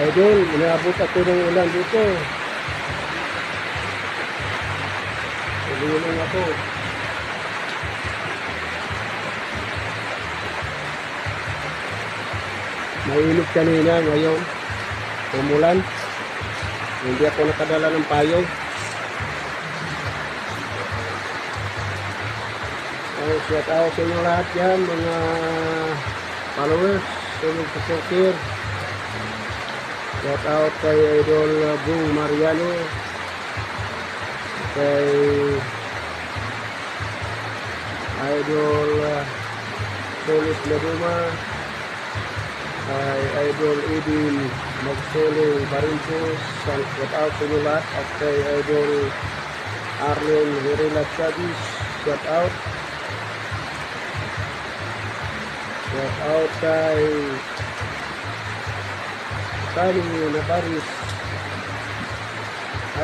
Idol, inaabot ako ng ulan dito. Tulungan ako. Mainit kanina, ngayon. Umulan. Hindi ako nakadala ng payong. Ay, shout out sa inyo lahat yan, mga followers, tulog sa soccer. Shout out kay Idol Bung Mariano, kay Idol Solis Laduma, kay Idol Edin Magsoling Barintos, shout out sa inyo lahat, at kay Idol Arlen Virila Chavez, shout out. Shout out kay Tani Nabaris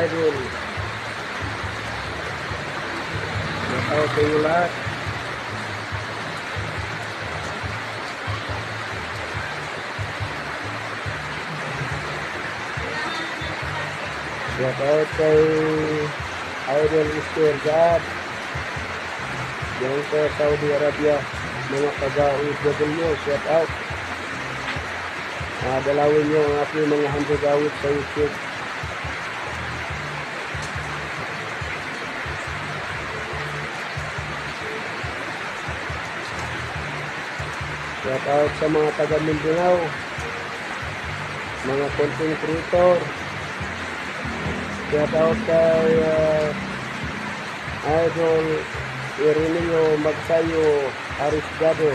Idol Shout out sa inyo lahat Shout out kay Idol Mr. Gab Diyan sa Saudi Arabia mga taga-OW, shout out. Uh, dalawin nyo ang aking mga handog awit sa YouTube. Shout out sa mga taga Mindanao, mga content creator. Shout out kay uh, Idol Irineo Magsayo Arisgado.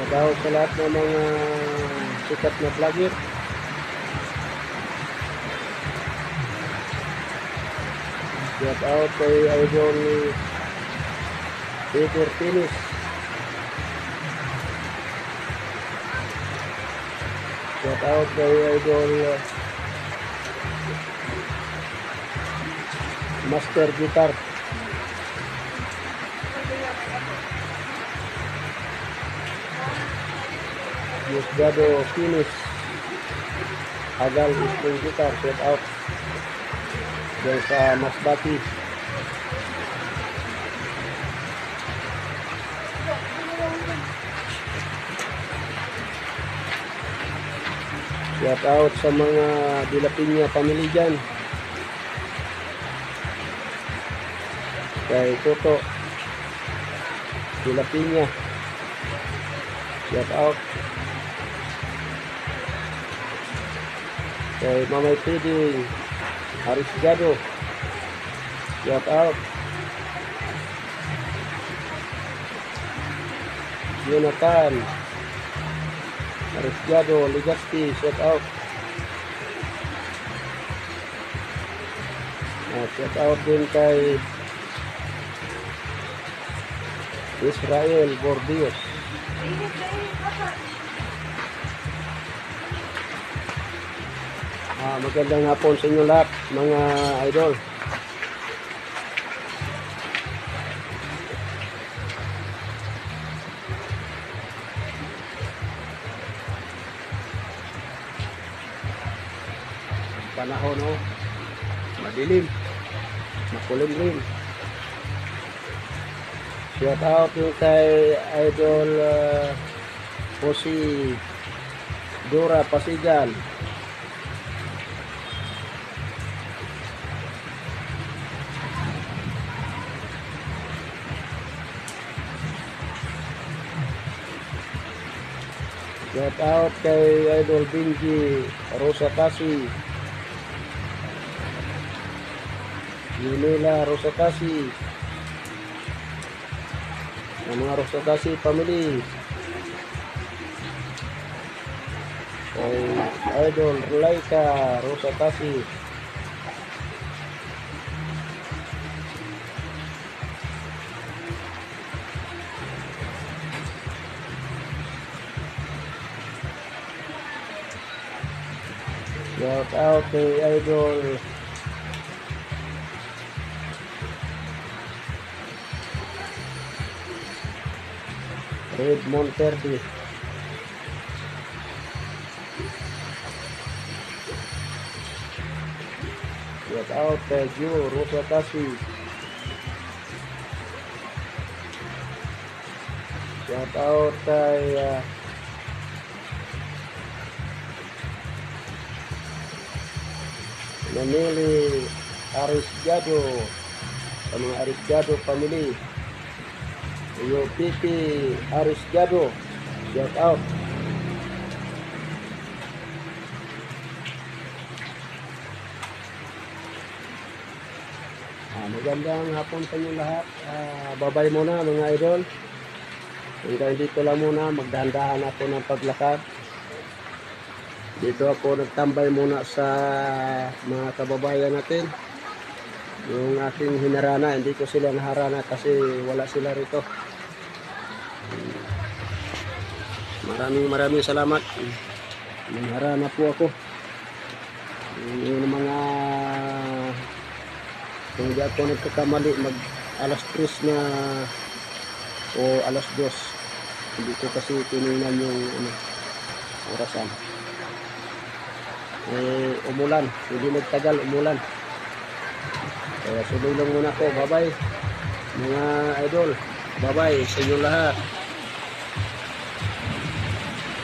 Shout sa lahat ng mga sikat na vlogger. Shout out kay Idol Peter Pinis. Shout out kay Idol Master Guitar. Diosdado Finish. Agal String Guitar. Shout out. Diyan sa Masbati. Shout out sa mga Dilapinya family dyan. Kay Toto. Dilapinya. Shout out. Kay Mamay Piding. Haris Gado. Shout out. Jonathan. Arifjado, Legazpi, shout out. Ah, shout out din kay Israel Bordios. Ah, magandang hapon sa inyo lahat, mga idol. panahon no madilim. Makulimlim. Shout out yung kay idol uh, po si Dora Pasigan shout out kay idol Benji Rosa Kasi. Yunila Rosakasi ang mga Rosakasi family. Kay Idol Laika Rosakasi Shout out kay Idol Red Monterde. Shout out kay Joe Rosa Kasi. Shout out kay uh, Nanili Arisgado sa mga Arisgado family. Yung Pipi Arisgado. Shout out. Ah, magandang hapon sa inyo lahat. Ah, babay muna mga idol. Hanggang dito lang muna, magdahan-dahan ako ng paglakad. Dito ako nagtambay muna sa mga kababayan natin. Yung aking hinarana, hindi ko sila naharana kasi wala sila rito. Maraming maraming salamat. Naharana po ako. Yung mga kung hindi ako nagkakamali mag alas 3 na o alas 2 hindi ko kasi tinignan yung ano, orasan eh umulan. Hindi nagtagal umulan. Kaya suloy lang muna ko bye bye mga idol. Bye bye sa inyo lahat